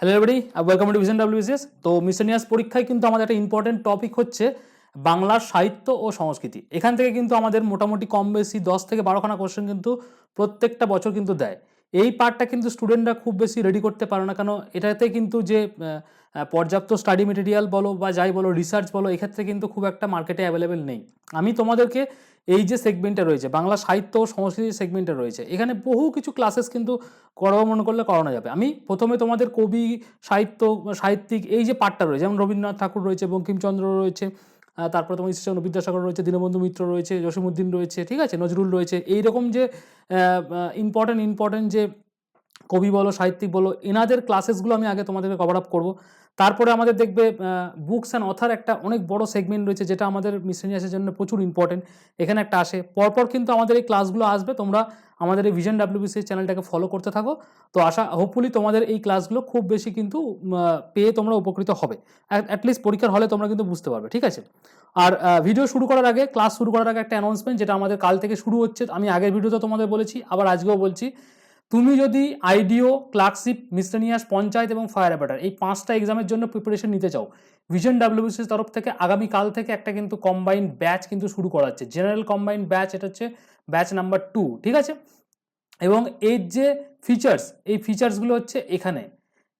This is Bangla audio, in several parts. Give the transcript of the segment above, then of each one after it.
Hello every welcome to vision WBCS তো মিশনিয়াস পরীক্ষায় কিন্তু আমাদের একটা ইম্পর্টেন্ট টপিক হচ্ছে বাংলা সাহিত্য ও সংস্কৃতি। এখান থেকে কিন্তু আমাদের মোটামুটি কম বেশি দশ থেকে বারোখানা কোশ্চেন কিন্তু প্রত্যেকটা বছর কিন্তু দেয়। এই পার্টটা কিন্তু স্টুডেন্টরা খুব বেশি রেডি করতে পারে না। কেন, এটাতে কিন্তু যে পর্যাপ্ত স্টাডি মেটেরিয়াল বলো বা যাই বলো রিসার্চ বলো, এক্ষেত্রে কিন্তু খুব একটা মার্কেটে অ্যাভেলেবেল নেই। আমি তোমাদেরকে এই যে সেগমেন্টটা রয়েছে, বাংলা সাহিত্য ও সংস্কৃতি সেগমেন্টটা রয়েছে, এখানে বহু কিছু ক্লাসেস কিন্তু করাবো মনে করলে করানো যাবে। আমি প্রথমে তোমাদের কবি, সাহিত্য, সাহিত্যিক এই যে পার্টটা রয়েছে, যেমন রবীন্দ্রনাথ ঠাকুর রয়েছে, বঙ্কিমচন্দ্র রয়েছে তারপরে তোমার ঈশ্বরচন্দ্র বিদ্যাসাগর রয়েছে, দীনবন্ধু মিত্র রয়েছে জসিমুদ্দিন রয়েছে, ঠিক আছে? নজরুল রয়েছে। এইরকম যে ইম্পর্টেন্ট ইম্পর্টেন্ট যে কবি বলো, সাহিত্যিক বলো, এনাদের ক্লাসেসগুলো আমি আগে তোমাদেরকে কভার আপ করব। তারপরে আমাদের দেখবে বুকস অ্যান্ড অথার একটা অনেক বড় সেগমেন্ট রয়েছে, যেটা আমাদের মিসলেনিয়াসের জন্য প্রচুর ইম্পর্টেন্ট এখানে একটা আসে। পরপর কিন্তু আমাদের এই ক্লাসগুলো আসবে, তোমরা আমাদের এই ভিশন ডাব্লিউবিসি চ্যানেলটাকে ফলো করতে থাকো। তো আশা হোপফুলি তোমাদের এই ক্লাসগুলো খুব বেশি কিন্তু পেয়ে তোমরা উপকৃত হবে। অ্যাটলিস্ট পরীক্ষার হলে তোমরা কিন্তু বুঝতে পারবে, ঠিক আছে? আর ভিডিও শুরু করার আগে ক্লাস শুরু করার আগে একটা অ্যানাউন্সমেন্ট যেটা আমাদের কাল থেকে শুরু হচ্ছে। আমি আগের ভিডিওতে তোমাদের বলেছি, আবার আজকেও বলছি। তুমি যদি আইডিও, ক্লার্কশিপ, মিসলেনিয়াস পঞ্চায়েত এবং ফায়ার অ্যাপাটার এই পাঁচটা এক্সামের জন্য প্রিপারেশন নিতে চাও ভিশন ডাব্লিউবিসির তরফ থেকে আগামী কাল থেকে একটা কিন্তু কম্বাইন্ড ব্যাচ কিন্তু শুরু করা হচ্ছে। জেনারেল কম্বাইন্ড ব্যাচ এটা হচ্ছে ব্যাচ নাম্বার টু ঠিক আছে? এবং এর যে ফিচার্স এই ফিচার্সগুলো হচ্ছে এখানে।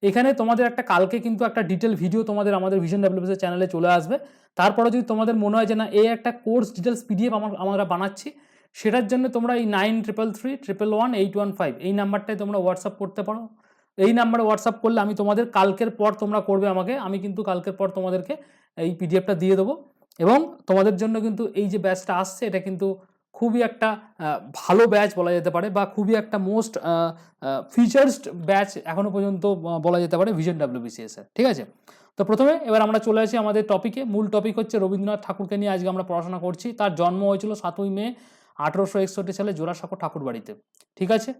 এখানে তোমাদের একটা, কালকে কিন্তু একটা ডিটেল ভিডিও তোমাদের আমাদের ভিশন ডাব্লিউবিসি চ্যানেলে চলে আসবে। তারপরে যদি তোমাদের মনে হয় যে না, এই একটা কোর্স ডিটেলস পিডিএফ আমার আমরা বানাচ্ছি সেটার জন্য তোমরা এই nine triple three triple one eight one five এই নাম্বারটায় তোমরা হোয়াটসঅ্যাপ করতে পারো। এই নাম্বারে হোয়াটসঅ্যাপ করলে আমি তোমাদের কালকের পর তোমরা করবে আমাকে, আমি কিন্তু কালকের পর তোমাদেরকে এই পিডিএফটা দিয়ে দেবো। এবং তোমাদের জন্য কিন্তু এই যে ব্যাচটা আসছে, এটা কিন্তু খুবই একটা ভালো ব্যাচ বলা যেতে পারে বা খুবই একটা মোস্ট ফিচার্সড ব্যাচ এখনও পর্যন্ত বলা যেতে পারে ভিশন ডাব্লিউবিসিএস এর। ঠিক আছে? তো প্রথমে এবার আমরা চলে আসি আমাদের টপিকে মূল টপিক হচ্ছে রবীন্দ্রনাথ ঠাকুরকে নিয়ে আজকে আমরা পড়াশোনা করছি। তার জন্ম হয়েছিল সাতই মে আঠেরোশো একষট্টি সালে জোড়াসাঁকো ঠাকুর বাড়িতে ঠিক আছে?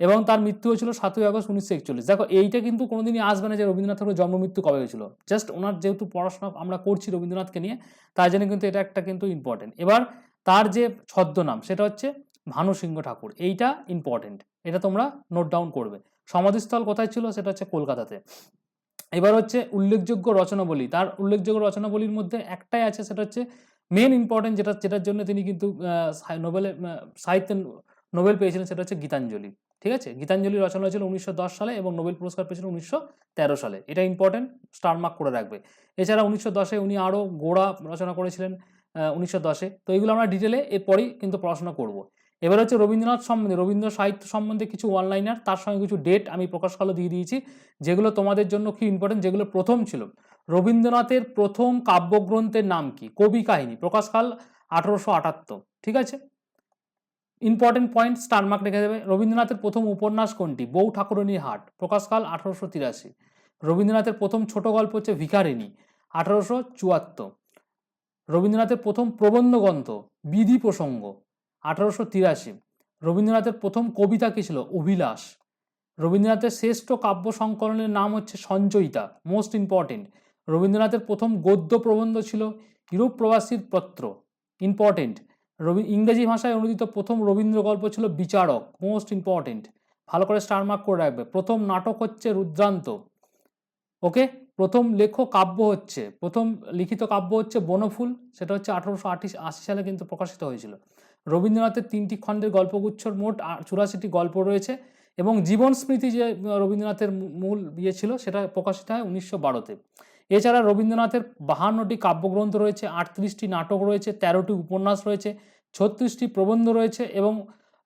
এবং তার মৃত্যু হয়েছিল সাতই আগস্ট উনিশশো একচল্লিশ। দেখো, এইটা কিন্তু কোনোদিনই আসবে না যে রবীন্দ্রনাথ ঠাকুরের জন্ম মৃত্যু কবে হয়েছিল। জাস্ট ওনার যেহেতু পড়াশোনা আমরা করছি রবীন্দ্রনাথকে নিয়ে তাই জন্য কিন্তু এটা একটা কিন্তু ইম্পর্টেন্ট এবার তার যে ছদ্মনাম, সেটা হচ্ছে ভানু সিংহ ঠাকুর। এইটা ইম্পর্টেন্ট এটা তোমরা নোট ডাউন করবে। সমাধিস্থল কোথায় ছিল? সেটা হচ্ছে কলকাতাতে। এবার হচ্ছে উল্লেখযোগ্য রচনাবলী, তার উল্লেখযোগ্য রচনাবলীর মধ্যে একটাই আছে, সেটা হচ্ছে মেন ইম্পর্টেন্ট যেটা যেটার জন্য তিনি কিন্তু নোবেলে আহ, নোবেল পেয়েছিলেন সেটা হচ্ছে গীতাঞ্জলি ঠিক আছে? গীতাঞ্জলি রচনা হয়েছিল উনিশশো দশ সালে এবং নোবেল পুরস্কার পেয়েছিলেন উনিশশো সালে। এটা ইম্পর্টেন্ট স্টার মার্ক করে রাখবে। এছাড়া উনিশশো দশে উনি আরও গোড়া রচনা করেছিলেন উনিশশো দশে। তো এইগুলো আমরা ডিটেলে এরপরেই কিন্তু পড়াশোনা করব। এবার হচ্ছে রবীন্দ্রনাথ সম্বন্ধে রবীন্দ্র সাহিত্য সম্বন্ধে কিছু অনলাইনার তার সঙ্গে কিছু ডেট আমি প্রকাশকালও দিয়ে দিয়েছি যেগুলো তোমাদের জন্য কি ইম্পর্টেন্ট যেগুলো প্রথম ছিল। রবীন্দ্রনাথের প্রথম কাব্যগ্রন্থের নাম কি? কবি কাহিনী প্রকাশকাল আঠারোশো আটাত্তর, ঠিক আছে? ইম্পর্টেন্ট পয়েন্ট স্টারমার্ক রেখে দেবে। রবীন্দ্রনাথের প্রথম উপন্যাস কোনটি? বউ ঠাকুরণীর হাট প্রকাশকাল আঠারোশো তিরাশি। রবীন্দ্রনাথের প্রথম ছোট গল্প হচ্ছে ভিখারিণী, আঠারোশো চুয়াত্তর। রবীন্দ্রনাথের প্রথম প্রবন্ধ গ্রন্থ, বিধি প্রসঙ্গ, আঠারোশো তিরাশি। রবীন্দ্রনাথের প্রথম কবিতা কি ছিল? অভিলাষ। রবীন্দ্রনাথের শ্রেষ্ঠ কাব্য সংকলনের নাম হচ্ছে সঞ্চয়িতা মোস্ট ইম্পর্টেন্ট রবীন্দ্রনাথের প্রথম গদ্য প্রবন্ধ ছিল ইউরোপ প্রবাসীর পত্র ইম্পর্টেন্ট রবি, ইংরেজি ভাষায় অনুদিত প্রথম রবীন্দ্র গল্প ছিল বিচারক মোস্ট ইম্পর্টেন্ট ভালো করে স্টারমার্ক করে রাখবে। প্রথম নাটক হচ্ছে রুদ্রান্ত। ওকে? প্রথম লেখ কাব্য হচ্ছে। প্রথম লিখিত কাব্য হচ্ছে বনফুল। সেটা হচ্ছে আঠারোশো আশি সালে কিন্তু প্রকাশিত হয়েছিল। রবীন্দ্রনাথের তিনটি খণ্ডের গল্পগুচ্ছর মোট চুরাশিটি গল্প রয়েছে এবং জীবন স্মৃতি যে, রবীন্দ্রনাথের মূল ইয়ে ছিল, সেটা প্রকাশিত হয় উনিশশো বারোতে। এছাড়া রবীন্দ্রনাথের বাহান্নটি কাব্যগ্রন্থ রয়েছে আটত্রিশটি নাটক রয়েছে তেরোটি উপন্যাস রয়েছে ছত্রিশটি প্রবন্ধ রয়েছে এবং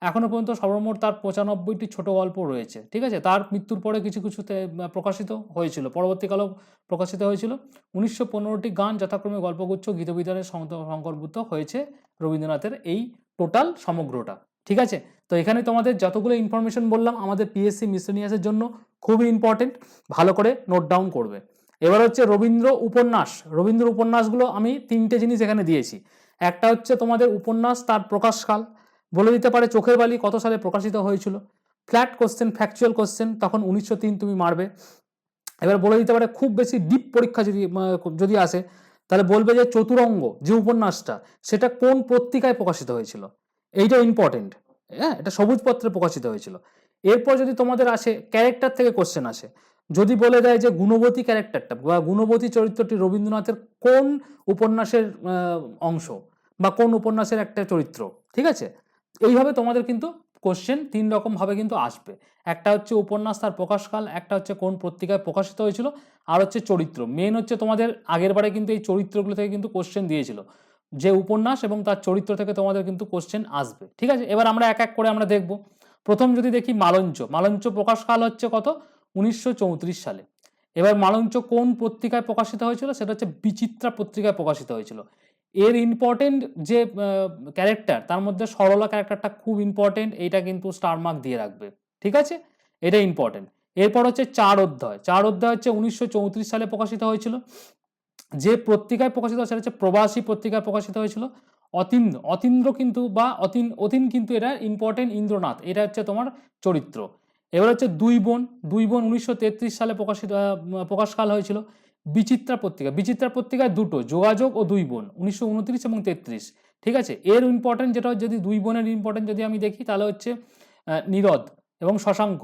এখনও পর্যন্ত সর্বমোট তার পঁচানব্বইটি ছোট গল্প রয়েছে। ঠিক আছে? তার মৃত্যুর পরে কিছু আহ, প্রকাশিত হয়েছিল পরবর্তীকালেও প্রকাশিত হয়েছিল। উনিশশো পনেরোটি গান যথাক্রমে গল্পগুচ্ছ গীতবিতানের সংকল্পিত হয়েছে রবীন্দ্রনাথের এই টোটাল সমগ্রটা। ঠিক আছে? তো এখানে তোমাদের যতগুলো ইনফরমেশন বললাম আমাদের পিএসসি মিসলেনিয়াসের জন্য খুবই ইম্পর্টেন্ট ভালো করে নোট ডাউন করবে। এবার হচ্ছে রবীন্দ্র উপন্যাস। রবীন্দ্র উপন্যাসগুলো আমি তিনটে জিনিস এখানে দিয়েছি। একটা হচ্ছে তোমাদের উপন্যাস, তার প্রকাশকাল। বলে দিতে পারে চোখের বালি কত সালে প্রকাশিত হয়েছিল? ফ্ল্যাট কোশ্চেন, ফ্যাকচুয়াল কোশ্চেন, তখন উনিশশো তিন তুমি মারবে। এবার বলে দিতে পারে খুব বেশি ডিপ পরীক্ষা যদি যদি আসে, তাহলে বলবে যে চতুরঙ্গ যে উপন্যাসটা, সেটা কোন পত্রিকায় প্রকাশিত হয়েছিল? এইটা ইম্পর্টেন্ট হ্যাঁ এটা সবুজ পত্রে প্রকাশিত হয়েছিল। এরপর যদি তোমাদের আসে ক্যারেক্টার থেকে কোশ্চেন আসে যদি বলে দেয় যে গুণবতী ক্যারেক্টারটা বা গুণবতী চরিত্রটি রবীন্দ্রনাথের কোন উপন্যাসের অংশ বা কোন উপন্যাসের একটা চরিত্র, ঠিক আছে? এইভাবে তোমাদের কিন্তু কোশ্চেন তিন রকম ভাবে কিন্তু আসবে। একটা হচ্ছে উপন্যাস, তার প্রকাশকাল, একটা হচ্ছে কোন পত্রিকায় প্রকাশিত হয়েছিল, আর হচ্ছে চরিত্র। মেন হচ্ছে তোমাদের আগের বারে কিন্তু এই চরিত্রগুলো থেকে কিন্তু কোশ্চেন দিয়েছিল যে উপন্যাস এবং তার চরিত্র থেকে তোমাদের কিন্তু কোশ্চেন আসবে, ঠিক আছে? এবার আমরা এক এক করে আমরা দেখব। প্রথম যদি দেখি মালঞ্চ মালঞ্চ প্রকাশকাল হচ্ছে কত? উনিশশো চৌত্রিশ সালে। এবার মালঞ্চ কোন পত্রিকায় প্রকাশিত হয়েছিল? সেটা হচ্ছে বিচিত্রা পত্রিকায় প্রকাশিত হয়েছিল। এর ইম্পর্টেন্ট যে ক্যারেক্টার তার মধ্যে সরলা ক্যারেক্টারটা খুব ইম্পর্টেন্ট এইটা কিন্তু স্টার মার্ক দিয়ে রাখবে। ঠিক আছে? এটা ইম্পর্টেন্ট এরপর হচ্ছে চার অধ্যায়। চার অধ্যায় হচ্ছে উনিশশো চৌত্রিশ সালে প্রকাশিত হয়েছিল। যে পত্রিকায় প্রকাশিত সেটা হচ্ছে প্রবাসী পত্রিকায় প্রকাশিত হয়েছিল। অতীন্দ্র অতীন্দ্র কিন্তু বা অতীন অতীন কিন্তু এটা ইম্পর্টেন্ট ইন্দ্রনাথ। এটা হচ্ছে তোমার চরিত্র। এবার হচ্ছে দুই বোন দুই বোন উনিশশো তেত্রিশ সালে প্রকাশিত প্রকাশকাল হয়েছিল বিচিত্রা পত্রিকা। বিচিত্রা পত্রিকায় দুটো, যোগাযোগ ও দুই বোন, উনিশশো উনত্রিশ এবং তেত্রিশ। ঠিক আছে? এর ইম্পর্টেন্ট যেটা যদি দুই বোনের ইম্পর্টেন্ট যদি আমি দেখি, তাহলে হচ্ছে নীরদ এবং শশাঙ্ক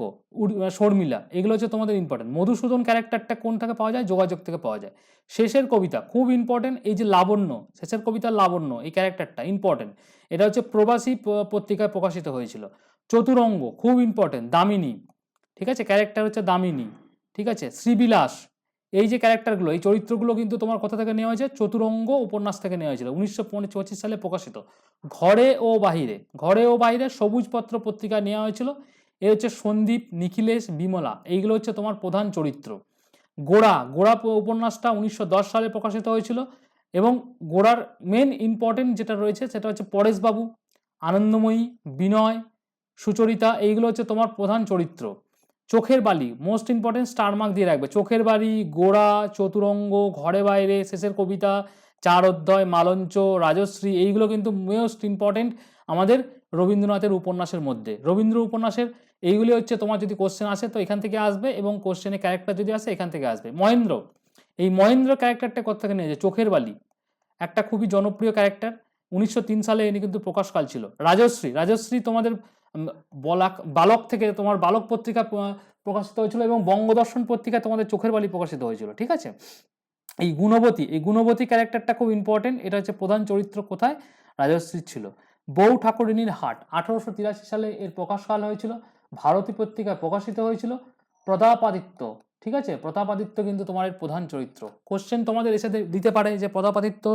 শর্মিলা, এগুলো হচ্ছে তোমাদের ইম্পর্টেন্ট মধুসূদন ক্যারেক্টারটা কোন থেকে পাওয়া যায়? যোগাযোগ থেকে পাওয়া যায়। শেষের কবিতা খুব ইম্পর্টেন্ট এই যে লাবণ্য, শেষের কবিতার লাবণ্য, এই ক্যারেক্টারটা ইম্পর্টেন্ট এটা হচ্ছে প্রবাসী পত্রিকায় প্রকাশিত হয়েছিল। চতুরঙ্গ, খুব ইম্পর্টেন্ট দামিনী। ঠিক আছে? ক্যারেক্টার হচ্ছে দামিনী। ঠিক আছে? শ্রীবিলাস। এই যে ক্যারেক্টারগুলো এই চরিত্রগুলো কিন্তু তোমার কথা থেকে নেওয়া হয়েছে? চতুরঙ্গ উপন্যাস থেকে নেওয়া হয়েছিল। উনিশশো পঁচিশ সালে প্রকাশিত। ঘরে ও বাহিরে। ঘরে ও বাহিরে সবুজপত্র পত্রিকা নেওয়া হয়েছিল। এ হচ্ছে সন্দীপ, নিখিলেশ, বিমলা। এইগুলো হচ্ছে তোমার প্রধান চরিত্র। গোড়া। গোড়া উপন্যাসটা উনিশশো দশ সালে প্রকাশিত হয়েছিল এবং গোড়ার মেন ইম্পর্টেন্ট যেটা রয়েছে সেটা হচ্ছে পরেশবাবু, আনন্দময়ী, বিনয় সুচরিতা, এইগুলো হচ্ছে তোমার প্রধান চরিত্র। চোখের বালি মোস্ট ইম্পর্টেন্ট স্টার মার্ক দিয়ে রাখবে। চোখের বালি, গোড়া, চতুরঙ্গ, ঘরে বাইরে, শেষের কবিতা, চার অধ্যায়, মালঞ্চ, রাজশ্রী, এইগুলো কিন্তু মোস্ট ইম্পর্টেন্ট আমাদের রবীন্দ্রনাথের উপন্যাসের মধ্যে। রবীন্দ্র উপন্যাসের এইগুলি হচ্ছে তোমার যদি কোশ্চেন আসে তো এখান থেকে আসবে এবং কোশ্চেনে ক্যারেক্টার যদি আসে এখান থেকে আসবে। মহেন্দ্র, এই মহেন্দ্র ক্যারেক্টারটা কোথা থেকে নিয়েছে? চোখের বালি, একটা খুবই জনপ্রিয় ক্যারেক্টার উনিশশো তিন সালে এনে কিন্তু প্রকাশকাল ছিল। রাজশ্রী রাজশ্রী তোমাদের বলাক, বালক থেকে তোমার বালক পত্রিকা প্রকাশিত হয়েছিল এবং বঙ্গদর্শন পত্রিকায় তোমাদের চোখের বালি প্রকাশিত হয়েছিল, ঠিক আছে? এই গুণবতী এই গুণবতী ক্যারেক্টারটা খুব ইম্পর্টেন্ট এটা হচ্ছে প্রধান চরিত্র কোথায়? রাজশ্রী ছিল। বউ ঠাকুরিনীর হাট, আঠারোশো তিরাশি সালে এর প্রকাশকাল হয়েছিল, ভারতী পত্রিকায় প্রকাশিত হয়েছিল, প্রতাপাদিত্য, ঠিক আছে? প্রতাপাদিত্য কিন্তু তোমার প্রধান চরিত্র। কোশ্চেন তোমাদের এসে দিতে পারে যে প্রতাপাদিত্য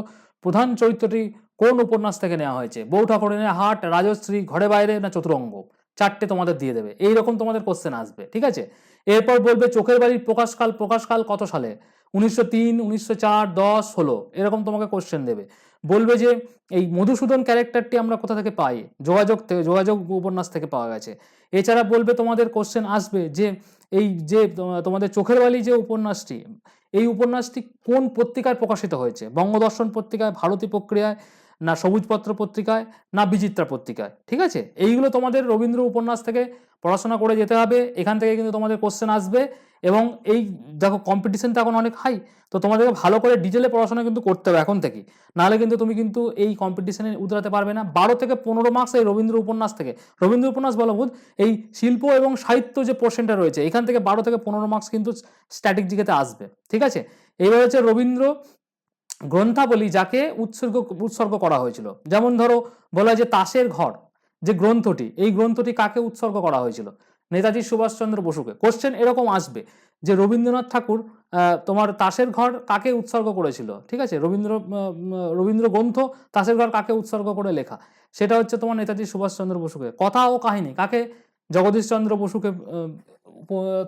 প্রধান চরিত্রটি কোন উপন্যাস থেকে নেওয়া হয়েছে? বউ ঠাকুরিনীর হাট, রাজশ্রী, ঘরে বাইরে না চতুরঙ্গ? চারটে তোমাদের দিয়ে দেবে। এইরকম তোমাদের কোশ্চেন আসবে, ঠিক আছে? এরপর বলবে, চোখের বাড়ির প্রকাশকাল প্রকাশকাল কত সালে? উনিশশো তিন, উনিশশো চার, দশ, ষোলো। এরকম তোমাকে কোশ্চেন দেবে। বলবে যে, এই মধুসূদন ক্যারেক্টারটি আমরা কোথা থেকে পাই? যোগাযোগ থেকে যোগাযোগ উপন্যাস থেকে পাওয়া গেছে। এছাড়া বলবে, তোমাদের কোশ্চেন আসবে যে, এই যে তোমা- তোমাদের চোখের বালি যে উপন্যাসটি, এই উপন্যাসটি কোন পত্রিকায় প্রকাশিত হয়েছে? বঙ্গদর্শন পত্রিকায়, ভারতী প্রক্রিয়ায় না সবুজপত্র পত্রিকায়, না বিচিত্রা পত্রিকায়, ঠিক আছে? এইগুলো তোমাদের রবীন্দ্র উপন্যাস থেকে পড়াশোনা করে যেতে হবে, এখান থেকে কিন্তু তোমাদের কোশ্চেন আসবে এবং এই দেখো কম্পিটিশন তো এখন অনেক হাই তো তোমাদেরকে ভালো করে ডিটেলে পড়াশোনা কিন্তু করতে হবে এখন থেকেই নাহলে কিন্তু তুমি কিন্তু এই কম্পিটিশনে উতরাতে পারবে না। বারো থেকে পনেরো মার্কস এই রবীন্দ্র উপন্যাস থেকে। রবীন্দ্র উপন্যাস বলো বোধ, এই শিল্প এবং সাহিত্য যে পোর্শনটা রয়েছে, এখান থেকে বারো থেকে পনেরো মার্কস কিন্তু স্ট্যাটিক আসবে, ঠিক আছে? এইবার হচ্ছে রবীন্দ্র গ্রন্থাবলী যাকে উৎসর্গ উৎসর্গ করা হয়েছিল। যেমন ধরো, বলা যে তাসের ঘর, যে গ্রন্থটি, এই গ্রন্থটি কাকে উৎসর্গ করা হয়েছিল? নেতাজি সুভাষচন্দ্র বসুকে। কোশ্চেন এরকম আসবে যে রবীন্দ্রনাথ ঠাকুর তোমার তাসের ঘর কাকে উৎসর্গ করেছিল? ঠিক আছে? রবীন্দ্র রবীন্দ্র গ্রন্থ তাসের ঘর কাকে উৎসর্গ করে লেখা? সেটা হচ্ছে তোমার নেতাজি সুভাষচন্দ্র বসুকে। কথা ও কাহিনী কাকে? জগদীশচন্দ্র বসুকে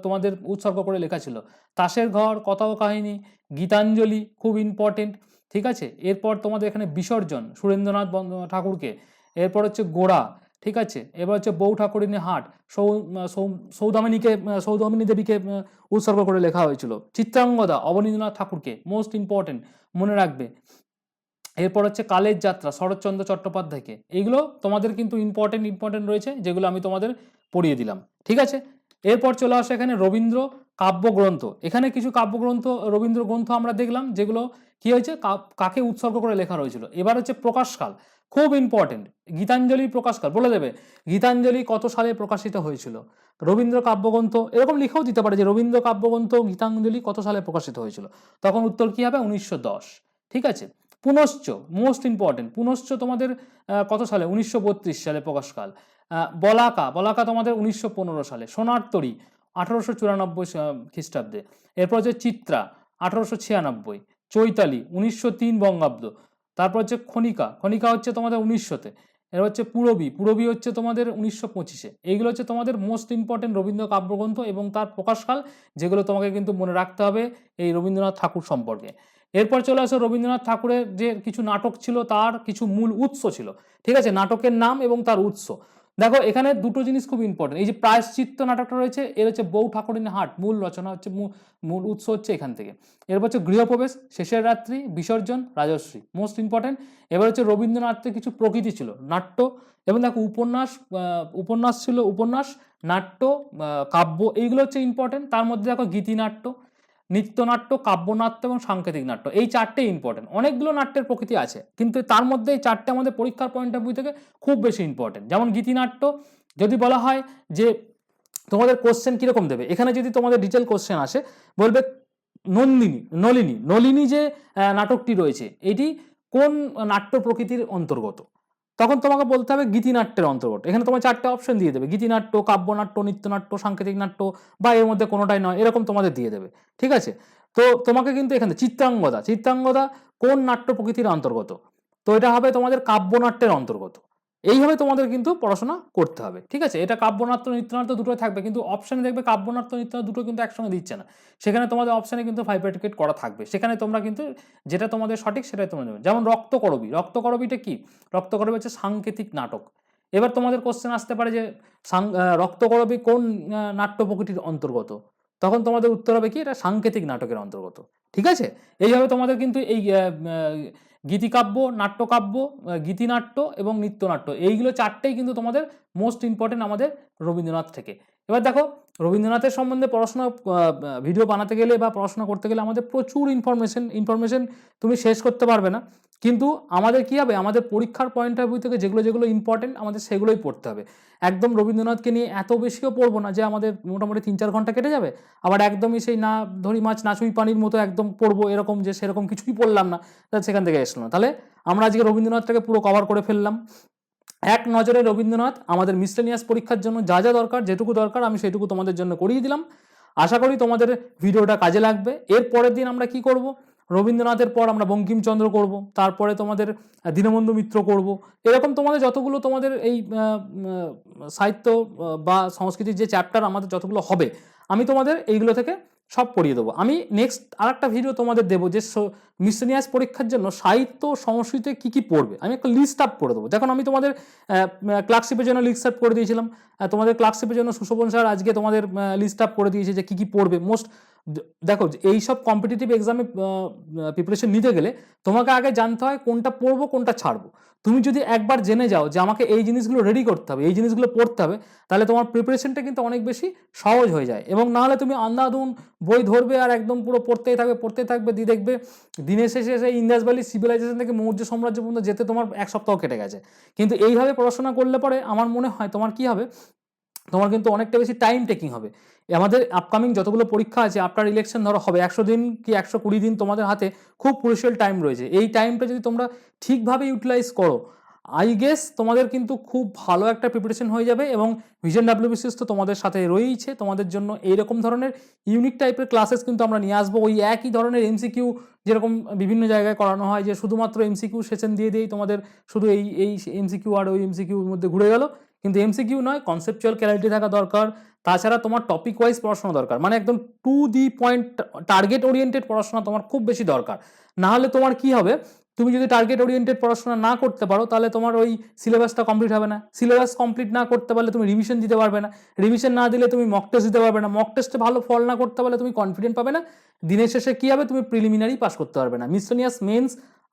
তোমাদের উৎসর্গ করে লেখা ছিল। তাসের ঘর, কথাও কাহিনী, গীতাঞ্জলি খুব ইম্পর্টেন্ট ঠিক আছে? এরপর তোমাদের এখানে বিসর্জন, সুরেন্দ্রনাথ ঠাকুরকে। এরপর হচ্ছে গোড়া, ঠিক আছে? এবার হচ্ছে বউ ঠাকুরিনী হাট, সৌ- সৌদামিনীকে সৌদামিনী দেবীকে উৎসর্গ করে লেখা হয়েছিল। চিত্রাঙ্গদা, অবনীন্দ্রনাথ ঠাকুরকে মোস্ট ইম্পর্টেন্ট মনে রাখবে। এরপর হচ্ছে কালের যাত্রা, শরৎচন্দ্র চট্টোপাধ্যায়কে। এইগুলো তোমাদের কিন্তু ইম্পর্টেন্ট ইম্পর্টেন্ট রয়েছে, যেগুলো আমি তোমাদের পড়িয়ে দিলাম, ঠিক আছে? এরপর চলে আসে এখানে রবীন্দ্র কাব্যগ্রন্থ। এখানে কিছু কাব্যগ্রন্থ রবীন্দ্র গ্রন্থ আমরা দেখলাম, যেগুলো কি হয়েছে? কাকে উৎসর্গ করে লেখা রয়েছিল। এবার হচ্ছে প্রকাশকাল। খুব ইম্পর্টেন্ট গীতাঞ্জলি প্রকাশকাল। বলে দেবে, গীতাঞ্জলি কত সালে প্রকাশিত হয়েছিল? রবীন্দ্র কাব্যগ্রন্থ, এরকম লিখেও দিতে পারে যে রবীন্দ্র কাব্যগ্রন্থ গীতাঞ্জলি কত সালে প্রকাশিত হয়েছিল? তখন উত্তর কি হবে? উনিশশো দশ। ঠিক আছে? পুনশ্চ মোস্ট ইম্পর্টেন্ট পুনশ্চ তোমাদের কত সালে? উনিশশো বত্রিশ সালে প্রকাশকাল। বলাকা বলাকা তোমাদের উনিশশো পনেরো সালে। সোনার তরী আঠারোশো চুরানব্বই খ্রিস্টাব্দে। এরপর হচ্ছে চিত্রা, আঠারোশো ছিয়ানব্বই। চৈতালি, উনিশশো তিন বঙ্গাব্দ। তারপর হচ্ছে খনিকা খনিকা হচ্ছে তোমাদের উনিশশোতে। এর হচ্ছে পুরবী পুরবী হচ্ছে তোমাদের উনিশশো পঁচিশে। এইগুলো হচ্ছে তোমাদের মোস্ট ইম্পর্টেন্ট রবীন্দ্র কাব্যগ্রন্থ এবং তার প্রকাশকাল, যেগুলো তোমাকে কিন্তু মনে রাখতে হবে এই রবীন্দ্রনাথ ঠাকুর সম্পর্কে। এরপর চলে আসো রবীন্দ্রনাথ ঠাকুরের যে কিছু নাটক ছিল, তার কিছু মূল উৎস ছিল। ঠিক আছে? নাটকের নাম এবং তার উৎস। দেখো, এখানে দুটো জিনিস খুব ইম্পর্টেন্ট এই যে প্রায়শ্চিত্ত নাটকটা রয়েছে, এর হচ্ছে বউ ঠাকুরিন হাট, মূল রচনা হচ্ছে, মূল উৎস হচ্ছে এখান থেকে। এরপর হচ্ছে গৃহপ্রবেশ, শেষের রাত্রি, বিসর্জন, রাজশ্রী মোস্ট ইম্পর্টেন্ট এবার হচ্ছে রবীন্দ্রনাথের কিছু প্রকৃতি ছিল, নাট্য এবং দেখো উপন্যাস উপন্যাস ছিল উপন্যাস, নাট্য কাব্য, এইগুলো হচ্ছে ইম্পর্টেন্ট তার মধ্যে দেখো গীতিনাট্য নৃত্যনাট্য, কাব্যনাট্য এবং সাংকেতিক নাট্য। এই চারটে ইম্পর্টেন্ট অনেকগুলো নাট্যের প্রকৃতি আছে, কিন্তু তার মধ্যে এই চারটে আমাদের পরীক্ষার পয়েন্ট অফ ভিউ থেকে খুব বেশি ইম্পর্টেন্ট যেমন গীতিনাট্য, যদি বলা হয় যে তোমাদের কোশ্চেন কীরকম দেবে? এখানে যদি তোমাদের ডিটেল কোশ্চেন আসে, বলবে নন্দিনী, নলিনী। নলিনী যে নাটকটি রয়েছে, এটি কোন নাট্য প্রকৃতির অন্তর্গত? তখন তোমাকে বলতে হবে গীতিনাট্যের অন্তর্গত। এখানে তোমার চারটে অপশন দিয়ে দেবে। গীতিনাট্য, কাব্যনাট্য, নৃত্যনাট্য, সাংকেতিক নাট্য বা এর মধ্যে কোনোটাই নয়, এরকম তোমাদের দিয়ে দেবে। ঠিক আছে? তো তোমাকে কিন্তু এখানে চিত্রাঙ্গদা চিত্রাঙ্গদা কোন নাট্য প্রকৃতির অন্তর্গত? তো এটা হবে তোমাদের কাব্যনাট্যের অন্তর্গত। এইভাবে তোমাদের কিন্তু পড়াশোনা করতে হবে, ঠিক আছে? এটা কাব্যনাট্য, নৃত্যনাট্য দুটোই থাকবে, কিন্তু অপশানে দেখবে কাব্যনাট্য, নৃত্যনাট্য দুটো কিন্তু একসঙ্গে দিচ্ছে না। সেখানে তোমাদের অপশানে কিন্তু ফাইব্রেটিকেট করা থাকবে। সেখানে তোমরা কিন্তু যেটা তোমাদের সঠিক সেটাই তোমরা নেবে। যেমন রক্তকরবী, রক্তকরবীটা কি? রক্তকরবী হচ্ছে সাংকেতিক নাটক। এবার তোমাদের কোশ্চেন আসতে পারে যে রক্তকরবী কোন নাট্য প্রকৃতির অন্তর্গত? তখন তোমাদের উত্তর হবে কি? এটা সাংকেতিক নাটকের অন্তর্গত, ঠিক আছে? এইভাবে তোমাদের কিন্তু এই গীতিকাব্য নাট্যকাব্য গীতিনাট্য এবং নৃত্যনাট্য। এইগুলো চারটেই কিন্তু তোমাদের মোস্ট ইম্পর্টেন্ট আমাদের রবীন্দ্রনাথ থেকে। এবার দেখো, রবীন্দ্রনাথের সম্বন্ধে পড়াশোনা ভিডিও বানাতে গেলে বা পড়াশোনা করতে গেলে আমাদের প্রচুর ইনফরমেশন ইনফরমেশন তুমি শেষ করতে পারবে না। কিন্তু আমাদের কি হবে? আমাদের পরীক্ষার পয়েন্ট অফ ভিউ থেকে যেগুলো যেগুলো ইম্পর্টেন্ট আমাদের সেগুলোই পড়তে হবে। একদম রবীন্দ্রনাথকে নিয়ে এত বেশিও পড়ব না যে আমাদের মোটামুটি তিন চার ঘণ্টা কেটে যাবে। আবার একদমই সেই না ধরি মাছ নাচুই পানির মতো একদম পড়ব এরকম যে সেরকম কিছুই পড়লাম না সেখান থেকে এসলো না। তাহলে আমরা আজকে রবীন্দ্রনাথটাকে পুরো কভার করে ফেললাম। এক নজরে রবীন্দ্রনাথ, আমাদের মিসলেনিয়াস পরীক্ষার জন্য যা যা দরকার, যেটুকু দরকার আমি সেটুকু তোমাদের জন্য করিয়ে দিলাম। আশা করি তোমাদের ভিডিওটা কাজে লাগবে। এর পরের দিন আমরা কি করব? রবীন্দ্রনাথের পর আমরা বঙ্কিমচন্দ্র করব, তারপরে তোমাদের দীনবন্ধু মিত্র করব। এরকম তোমাদের যতগুলো তোমাদের এই সাহিত্য বা সংস্কৃতির যে চ্যাপ্টার আমাদের যতগুলো হবে, আমি তোমাদের এইগুলো থেকে সব পড়িয়ে দেবো। আমি নেক্সট আর একটা ভিডিও তোমাদের দেবো যে মিসেনিয়াস পরীক্ষার জন্য সাহিত্য সংস্কৃতে কি কি পড়বে। আমি একটা লিস্ট আপ করে দেবো। দেখুন, আমি তোমাদের ক্লার্কশিপের জন্য লিস্ট আপ করে দিয়েছিলাম। তোমাদের ক্লার্কশিপের জন্য সুশোভন স্যার আজকে তোমাদের লিস্ট আপ করে দিয়েছে যে কী কী পড়বে। মোস্ট দেখো এই সব কম্পিটিটিভ এক্সামে প্রিপারেশন নিতে গেলে তোমাকে আগে জানতে হয় কোনটা পড়ব, কোনটা ছাড়বো। তুমি যদি একবার জেনে যাও যে আমাকে এই জিনিসগুলো রেডি করতে হবে, এই জিনিসগুলো পড়তে হবে, তাহলে তোমার প্রিপারেশনটা কিন্তু অনেক বেশি সহজ হয়ে যায়। এবং নাহলে তুমি আন্দাদুন বই ধরবে আর একদম পুরো পড়তেই থাকবে পড়তেই থাকবে, দিয়ে দেখবে দিনের শেষে সেই ইন্দাস ভ্যালি সিভিলাইজেশন থেকে মৌর্য সাম্রাজ্য পর্যন্ত যেতে তোমার এক সপ্তাহ কেটে গেছে। কিন্তু এইভাবে পড়াশোনা করলে পরে আমার মনে হয় তোমার কি হবে তোমার কিন্তু অনেকটা বেশি টাইম টেকিং হবে। আমাদের আপকামিং যতগুলো পরীক্ষা আছে আফটার ইলেকশন ধরো হবে, একশো দিন কি একশো কুড়ি দিন তোমাদের হাতে খুব ক্রুশিয়াল টাইম রয়েছে। এই টাইমটা যদি তোমরা ঠিকভাবে ইউটিলাইজ করো আই গেস তোমাদের কিন্তু খুব ভালো একটা প্রিপারেশন হয়ে যাবে এবং ভিশন ডাব্লিউবিসিএস তো তোমাদের সাথে রয়েইছে। তোমাদের জন্য এইরকম ধরনের ইউনিক টাইপের ক্লাসেস কিন্তু আমরা নিয়ে আসব। ওই একই ধরনের এমসিকিউ যেরকম বিভিন্ন জায়গায় করানো হয় যে শুধুমাত্র এমসিকিউ সেশন দিয়ে দিয়েই তোমাদের শুধু এই এই এমসিকিউ আর ওই এমসিকিউর মধ্যে ঘুরে গেল। কিন্তু এমসিকিউ নয় কনসেপচুয়াল ক্যারিটি থাকা দরকার। তাছাড়া তোমার টপিক ওয়াইজ পড়াশোনা দরকার। মানে একদম to the point target oriented পড়াশোনা তোমার খুব বেশি দরকার। না হলে তোমার কি হবে? তুমি যদি টার্গেট ওরিয়েন্টেড পড়াশোনা না করতে পারো, তাহলে তোমার ওই সিলেবাসটা কমপ্লিট হবে না। সিলেবাস কমপ্লিট না করতে পারলে তুমি রিভিশন দিতে পারবে না। রিভিশন না দিলে তুমি মক টেস্ট দিতে পারবে না। মক টেস্টে ভালো ফল না করতে পারলে তুমি কনফিডেন্ট পাবে না। দিনের শেষে কী হবে? তুমি প্রিলিমিনারি পাস করতে পারবে না। মিসলেনিয়াস মেন্স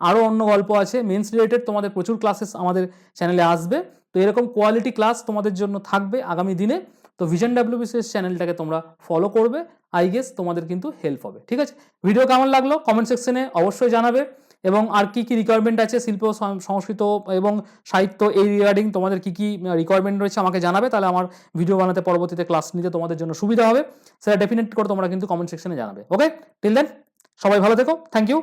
আরও অন্য গল্প আছে। মেন্স রিলেটেড তোমাদের প্রচুর ক্লাসেস আমাদের চ্যানেলে আসবে। তো এরকম কোয়ালিটি ক্লাস তোমাদের জন্য থাকবে আগামী দিনে। তো ভিশন ডাব্লিউবিসিএস চ্যানেলটাকে তোমরা ফলো করবে। আই গেস তোমাদের কিন্তু হেল্প হবে। ঠিক আছে? ভিডিও কেমন লাগল? কমেন্ট সেকশনে অবশ্যই জানাবে। এবং আর কি কি রিকোয়ারমেন্ট আছে? শিল্প সংস্কৃত এবং সাহিত্য এই রিগার্ডিং তোমাদের কি কি রিকোয়ারমেন্ট রয়েছে আমাকে জানাবে। তাহলে আমার ভিডিও বানাতে পরবর্তীতে ক্লাস নিতে তোমাদের জন্য সুবিধা হবে। সেটা ডেফিনেট করে তোমরা কিন্তু কমেন্ট সেকশনে জানাবে। ওকে টিল দেন সবাই ভালো থেকো। Thank you